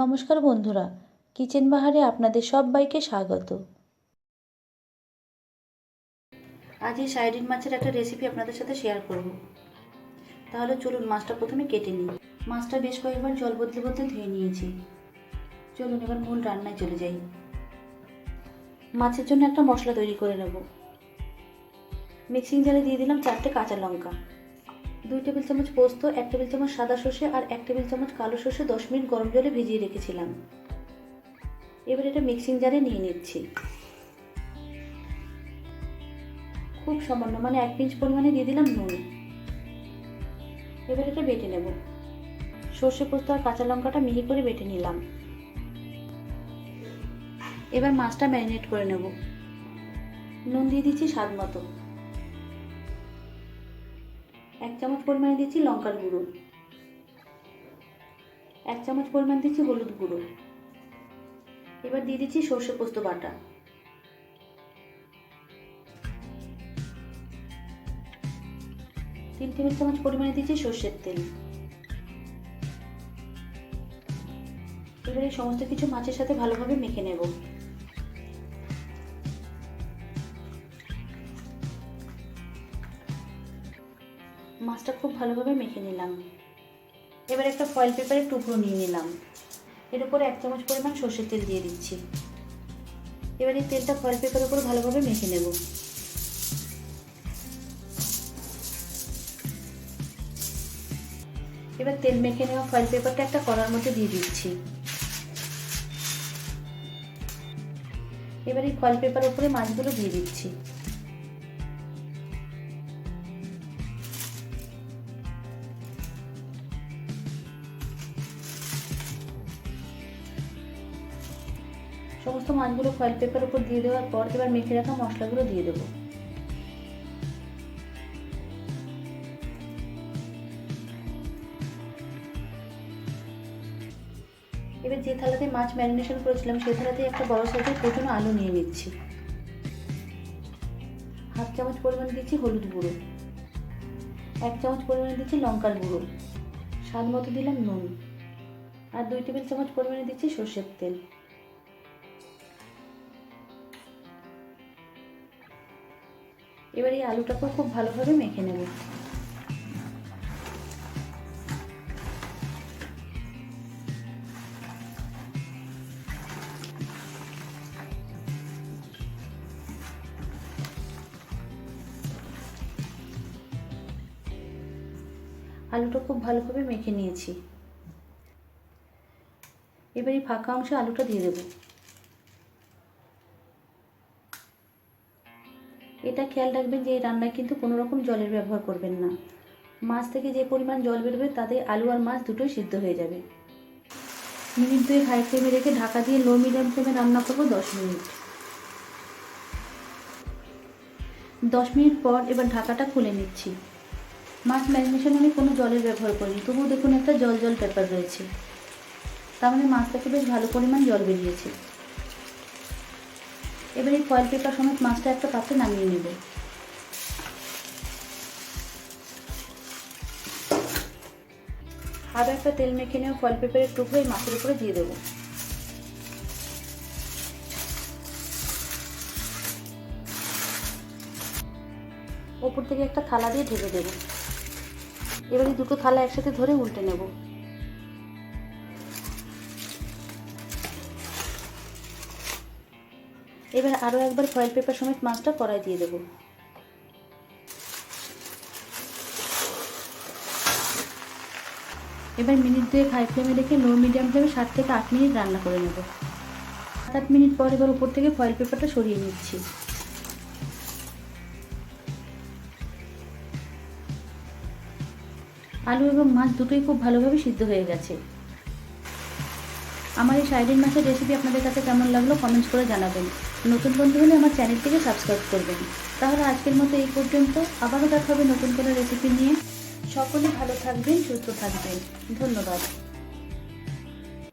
নমস্কার বন্ধুরা, কিচেন বাহারে আপনাদের সবাইকে স্বাগত। আজ এই সাইডিন মাছের একটা রেসিপি আপনাদের সাথে শেয়ার করব। তাহলে চলুন মাছটা প্রথমে কেটে নিই। মাছটা বেশ কয়েকবার জল বদলে বদলে ধুয়ে নিয়েছি। চলুন এবার মূল রান্নায় চলে যাই। মাছের জন্য একটা মশলা তৈরি করে নেব। মিক্সিং জারে দিয়ে দিলাম চারটে কাঁচা লঙ্কা। দুই টেবিল চামচ পোস্ত, এক টেবিল চামচ সাদা সর্ষে আর এক টেবিল চামচ কালো সর্ষে দশ মিনিট গরম জলে ভিজিয়ে রেখেছিলাম। এবার এটা মিক্সিং জারে নিয়ে নিচ্ছি। খুব সামান্য মানে এক পিঞ্চ পরিমাণে দিয়ে দিলাম নুন। এবার এটা বেটে নেব। সর্ষে পোস্ত আর কাঁচা লঙ্কাটা মিহি করে বেটে নিলাম। এবার মাছটা ম্যারিনেট করে নেব। নুন দিয়ে দিচ্ছি স্বাদ মতো। এক চামচ পরিমাণে দিচ্ছি লঙ্কার গুঁড়ো। এক চামচ পরিমাণ দিচ্ছি হলুদ গুঁড়ো। এবার দিয়ে দিচ্ছি সর্ষে পোস্ত বাটা। তিন টেবিল চামচ পরিমাণে দিচ্ছি সর্ষের তেল। এবারে সমস্ত কিছু মাছের সাথে ভালোভাবে মেখে নেব। মাছটা খুব ভালোভাবে মেখে নিলাম। এবার একটা ফয়েল পেপারের টুকরো নিয়ে নিলাম। এর উপরে এক চামচ পরিমাণ সর্ষের তেল দিয়ে দিচ্ছি। এবার এই তেলটা ফয়েল পেপারের উপর ভালোভাবে মেখে নেব। এবার তেল মেখে নেওয়া ফয়েল পেপারটা একটা কড়ার মধ্যে দিয়ে দিচ্ছি। এবার এই ফয়েল পেপার উপরে মাছগুলো দিয়ে দিচ্ছি। সমস্ত মাছগুলো ফয়েল পেপার উপর দিয়ে দেওয়ার পর এবার মেখে রাখা মশলাগুলো দিয়ে দেবো। এবার যে থালাতে মাছ ম্যারিনেশন করেছিলাম, সেই থালাতে একটা বড় সাইজের প্রচুর আলু নিয়ে নিচ্ছি। হাফ চামচ পরিমাণ দিচ্ছি হলুদ গুঁড়ো। এক চামচ পরিমাণে দিচ্ছি লঙ্কার গুঁড়ো। স্বাদ মতো দিলাম নুন। আর দুই টেবিল চামচ পরিমাণে দিচ্ছি সর্ষের তেল। এবার এই আলুটাকেও খুব ভালোভাবে মেখে নেব। আলুটা খুব ভালোভাবে মেখে নিয়েছি। এবার এই ফাঁকা অংশে আলুটা দিয়ে দেবো। এটা খেয়াল রাখবেন যে এই রান্নায় কিন্তু কোনো রকম জলের ব্যবহার করবেন না। মাছ থেকে যে পরিমাণ জল বেরোবে, তাতে আলু আর মাছ দুটোই সিদ্ধ হয়ে যাবে। মিনিট দুই হাই ফ্লেমে রেখে ঢাকা দিয়ে লো মিডিয়াম ফ্লেমে রান্না করব দশ মিনিট। দশ মিনিট পর এবার ঢাকাটা খুলে নিচ্ছি। মাছ ম্যারিনেশন আমি কোনো জলের ব্যবহার করিনি, তবুও দেখুন একটা জল জল পেপার রয়েছে। তার মানে মাছটাকে বেশ ভালো পরিমাণ জল বেরিয়েছে। এবার এই ফয়েল পেপার সমেত মাছটা একটা পাত্রে নামিয়ে নেব। আরও একটা তেল মেখে নেওয়া ফয়েল পেপারের টুকরো এই মাছের উপরে দিয়ে দেবো। ওপর থেকে একটা থালা দিয়ে ঢেকে দেবো। এবার এই দুটো থালা একসাথে ধরে উল্টে নেব। এবার আরও একবার ফয়েল পেপার সমেত মাছটা কড়াই দিয়ে দেবো। এবার মিনিট দুয়েক হাই ফ্লেমে রেখে লো মিডিয়াম ফ্লেমে সাত থেকে আট মিনিট রান্না করে নেব। সাত আট মিনিট পর এবার উপর থেকে ফয়েল পেপারটা সরিয়ে নিচ্ছি। আলু এবং মাছ দুটোই খুব ভালোভাবে সিদ্ধ হয়ে গেছে। আমার এই সাইডিন মাছের রেসিপি আপনাদের কাছে কেমন লাগল কমেন্টস করে জানাবেন। নতুন বন্ধু হলে আমার চ্যানেলটিকে সাবস্ক্রাইব করবেন। তাহলে আজকের মতো এই পর্যন্ত। আবারও দেখা হবে নতুন কোনো রেসিপি নিয়ে। সকলে ভালো থাকবেন, সুস্থ থাকবেন। ধন্যবাদ।